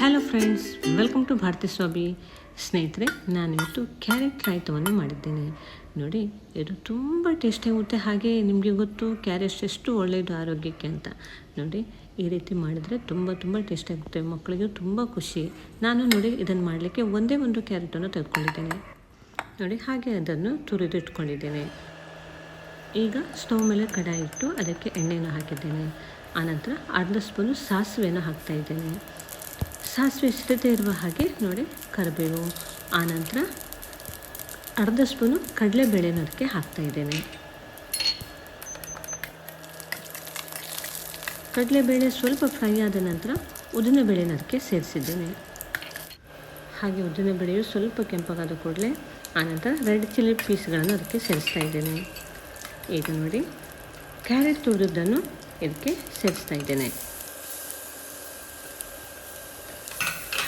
Hello friends welcome to Bharathi Swami ಸ್ನೇಹಿತರೆ ನಾನಿವತ್ತು carrot ರಾಯ್ತವನ್ನು ಮಾಡಿದ್ದೇನೆ ನೋಡಿ ಇದು ತುಂಬ ಟೇಸ್ಟಿಯಾಗುತ್ತೆ ಹಾಗೆ ನಿಮಗೆ ಗೊತ್ತು ಕ್ಯಾರೆಟ್ ಎಷ್ಟು ಒಳ್ಳೆಯದು ಆರೋಗ್ಯಕ್ಕೆ ಅಂತ ನೋಡಿ ಈ ರೀತಿ ಮಾಡಿದರೆ ತುಂಬ ತುಂಬ ಟೇಸ್ಟಿಯಾಗುತ್ತೆ ಮಕ್ಕಳಿಗೆ ತುಂಬ ಖುಷಿ ನಾನು ನೋಡಿ ಇದನ್ನು ಮಾಡಲಿಕ್ಕೆ ಒಂದೇ ಒಂದು ಕ್ಯಾರೆಟನ್ನು ತೆಗೆದುಕೊಂಡಿದ್ದೇನೆ. ನೋಡಿ ಹಾಗೆ ಅದನ್ನು ತುರಿದು ಇಟ್ಕೊಂಡಿದ್ದೇನೆ ಈಗ ಸ್ಟವ್ ಮೇಲೆ ಕಡಾಯಿ ಇಟ್ಟು ಅದಕ್ಕೆ ಎಣ್ಣೆಯನ್ನು ಹಾಕಿದ್ದೇನೆ. ಆನಂತರ ಅರ್ಧ ಸ್ಪೂನು ಸಾಸಿವೆಯನ್ನು ಹಾಕ್ತಾ ಇದ್ದೇನೆ. ಸಾಸಿವೆ ಇಷ್ಟತೆ ಇರುವ ಹಾಗೆ ನೋಡಿ ಕರಿಬೇವು. ಆನಂತರ ಅರ್ಧ ಸ್ಪೂನು ಕಡಲೆಬೇಳೆನ ಅದಕ್ಕೆ ಹಾಕ್ತಾಯಿದ್ದೇನೆ ಕಡಲೆಬೇಳೆ ಸ್ವಲ್ಪ ಫ್ರೈ ಆದ ನಂತರ ಉದ್ದಿನಬೇಳೆನ ಅದಕ್ಕೆ ಸೇರಿಸಿದ್ದೇನೆ. ಹಾಗೆ ಉದ್ದಿನಬೇಳೆಯು ಸ್ವಲ್ಪ ಕೆಂಪಗಾದ ಕೂಡಲೇ ಆನಂತರ ರೆಡ್ ಚಿಲ್ಲಿ ಪೀಸ್ಗಳನ್ನು ಅದಕ್ಕೆ ಸೇರಿಸ್ತಾ ಇದ್ದೇನೆ. ಈಗ ನೋಡಿ ಕ್ಯಾರೆಟ್ ತುರಿದನ್ನು ಇದಕ್ಕೆ ಸೇರಿಸ್ತಾ ಇದ್ದೇನೆ.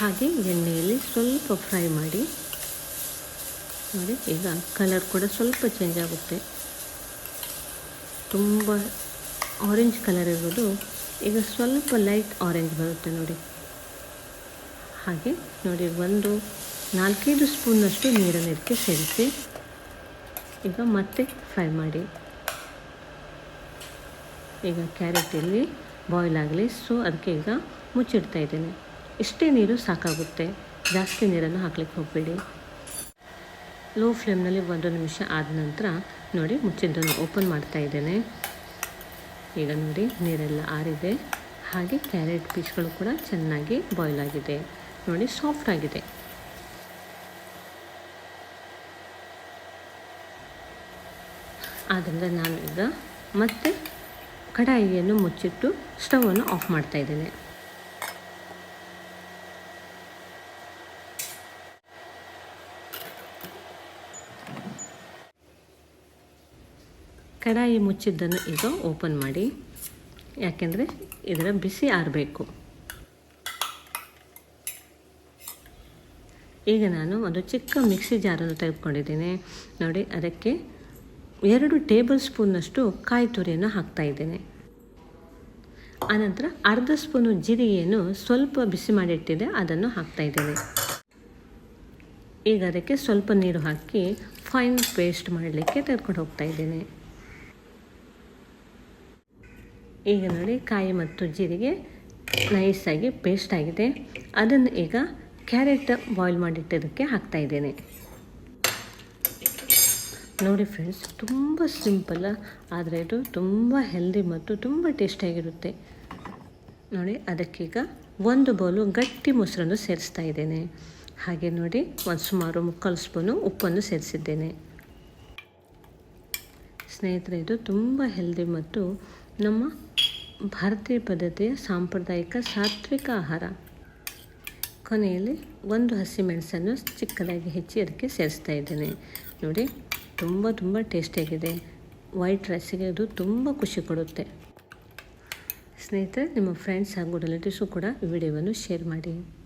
ಹಾಗೆ ಎಣ್ಣೆಯಲ್ಲಿ ಸ್ವಲ್ಪ ಫ್ರೈ ಮಾಡಿ ನೋಡಿ, ಈಗ ಕಲರ್ ಕೂಡ ಸ್ವಲ್ಪ ಚೇಂಜ್ ಆಗುತ್ತೆ. ತುಂಬ ಆರೆಂಜ್ ಕಲರ್ ಇರೋದು ಈಗ ಸ್ವಲ್ಪ ಲೈಟ್ ಆರೆಂಜ್ ಬರುತ್ತೆ ನೋಡಿ. ಹಾಗೆ ನೋಡಿ, ಒಂದು ನಾಲ್ಕೈದು ಸ್ಪೂನಷ್ಟು ನೀರನ್ನು ಇದಕ್ಕೆ ಸೇರಿಸಿ ಈಗ ಮತ್ತೆ ಫ್ರೈ ಮಾಡಿ. ಈಗ ಕ್ಯಾರೆಟ್ ಇಲ್ಲಿ ಬಾಯ್ಲ್ ಆಗಲಿ ಸೊ ಅದಕ್ಕೆ ಈಗ ಮುಚ್ಚಿಡ್ತಾ ಇದ್ದೇನೆ. ಇಷ್ಟೇ ನೀರು ಸಾಕಾಗುತ್ತೆ. ಜಾಸ್ತಿ ನೀರನ್ನು ಹಾಕ್ಲಿಕ್ಕೆ ಹೋಗಬೇಡಿ. ಲೋ ಫ್ಲೇಮ್ನಲ್ಲಿ ಒಂದು ನಿಮಿಷ ಆದ ನಂತರ ನೋಡಿ ಮುಚ್ಚಿದ್ದನ್ನು ಓಪನ್ ಮಾಡ್ತಾ ಇದ್ದೇನೆ. ಈಗ ನೋಡಿ ನೀರೆಲ್ಲ ಆರಿದೆ. ಹಾಗೆ ಕ್ಯಾರೆಟ್ ಪೀಸ್ಗಳು ಕೂಡ ಚೆನ್ನಾಗಿ ಬಾಯ್ಲ್ ಆಗಿದೆ. ನೋಡಿ ಸಾಫ್ಟ್ ಆಗಿದೆ. ಆದ್ದರಿಂದ ನಾನು ಈಗ ಮತ್ತೆ ಕಡಾಯಿಯನ್ನು ಮುಚ್ಚಿಟ್ಟು ಸ್ಟವನ್ನು ಆಫ್ ಮಾಡ್ತಾ ಇದ್ದೇನೆ. ಕಡಾಯಿ ಮುಚ್ಚಿದ್ದನ್ನು ಈಗ ಓಪನ್ ಮಾಡಿ. ಯಾಕೆಂದರೆ ಇದರ ಬಿಸಿ ಆರಬೇಕು. ಈಗ ನಾನು ಒಂದು ಚಿಕ್ಕ ಮಿಕ್ಸಿ ಜಾರನ್ನು ತೆಗೆದುಕೊಂಡಿದ್ದೇನೆ. ನೋಡಿ, ಅದಕ್ಕೆ ಎರಡು ಟೇಬಲ್ ಸ್ಪೂನ್ನಷ್ಟು ಕಾಯಿ ತುರಿಯನ್ನು ಹಾಕ್ತಾ ಇದ್ದೇನೆ. ಆನಂತರ ಅರ್ಧ ಸ್ಪೂನು ಜೀರಿಗೆಯನ್ನು ಸ್ವಲ್ಪ ಬಿಸಿ ಮಾಡಿಟ್ಟಿದೆ, ಅದನ್ನು ಹಾಕ್ತಾ ಇದ್ದೇನೆ. ಈಗ ಅದಕ್ಕೆ ಸ್ವಲ್ಪ ನೀರು ಹಾಕಿ ಫೈನ್ ಪೇಸ್ಟ್ ಮಾಡಲಿಕ್ಕೆ ತೆಗೆದುಕೊಂಡು ಹೋಗ್ತಾ ಇದ್ದೇನೆ. ಈಗ ನೋಡಿ ಕಾಯಿ ಮತ್ತು ಜೀರಿಗೆ ನೈಸಾಗಿ ಪೇಸ್ಟ್ ಆಗಿದೆ. ಅದನ್ನು ಈಗ ಕ್ಯಾರೆಟ್ ಬಾಯ್ಲ್ ಮಾಡಿಟ್ಟಿದ್ದಕ್ಕೆ ಹಾಕ್ತಾ ಇದ್ದೇನೆ. ನೋಡಿ ಫ್ರೆಂಡ್ಸ್ ತುಂಬ ಸಿಂಪಲ್ ಆದರೆ ಇದು ತುಂಬ ಹೆಲ್ದಿ ಮತ್ತು ತುಂಬ ಟೇಸ್ಟಿಯಾಗಿರುತ್ತೆ ನೋಡಿ ಅದಕ್ಕೀಗ ಒಂದು ಬೌಲು ಗಟ್ಟಿ ಮೊಸರನ್ನು ಸೇರಿಸ್ತಾ ಇದ್ದೇನೆ. ಹಾಗೆ ನೋಡಿ ಒಂದು ಸುಮಾರು ಮುಕ್ಕಾಲು ಸ್ಪೂನು ಉಪ್ಪನ್ನು ಸೇರಿಸಿದ್ದೇನೆ. ಸ್ನೇಹಿತರೆ, ಇದು ತುಂಬ ಹೆಲ್ದಿ ಮತ್ತು ನಮ್ಮ ಭಾರತೀಯ ಪದ್ಧತಿಯ ಸಾಂಪ್ರದಾಯಿಕ ಸಾತ್ವಿಕ ಆಹಾರ. ಕೊನೆಯಲ್ಲಿ ಒಂದು ಹಸಿಮೆಣಸನ್ನು ಚಿಕ್ಕದಾಗಿ ಹೆಚ್ಚಿ ಅದಕ್ಕೆ ಸೇರಿಸ್ತಾ ಇದ್ದೇನೆ. ನೋಡಿ, ತುಂಬ ತುಂಬ ಟೇಸ್ಟಿಯಾಗಿದೆ ವೈಟ್ ರೈಸಿಗೆ ಅದು ತುಂಬ ಖುಷಿ ಕೊಡುತ್ತೆ. ಸ್ನೇಹಿತರೆ, ನಿಮ್ಮ ಫ್ರೆಂಡ್ಸ್ ಹಾಗೂ ರಿಲೇಟಿವ್ಸು ಕೂಡ ವಿಡಿಯೋವನ್ನು ಶೇರ್ ಮಾಡಿ.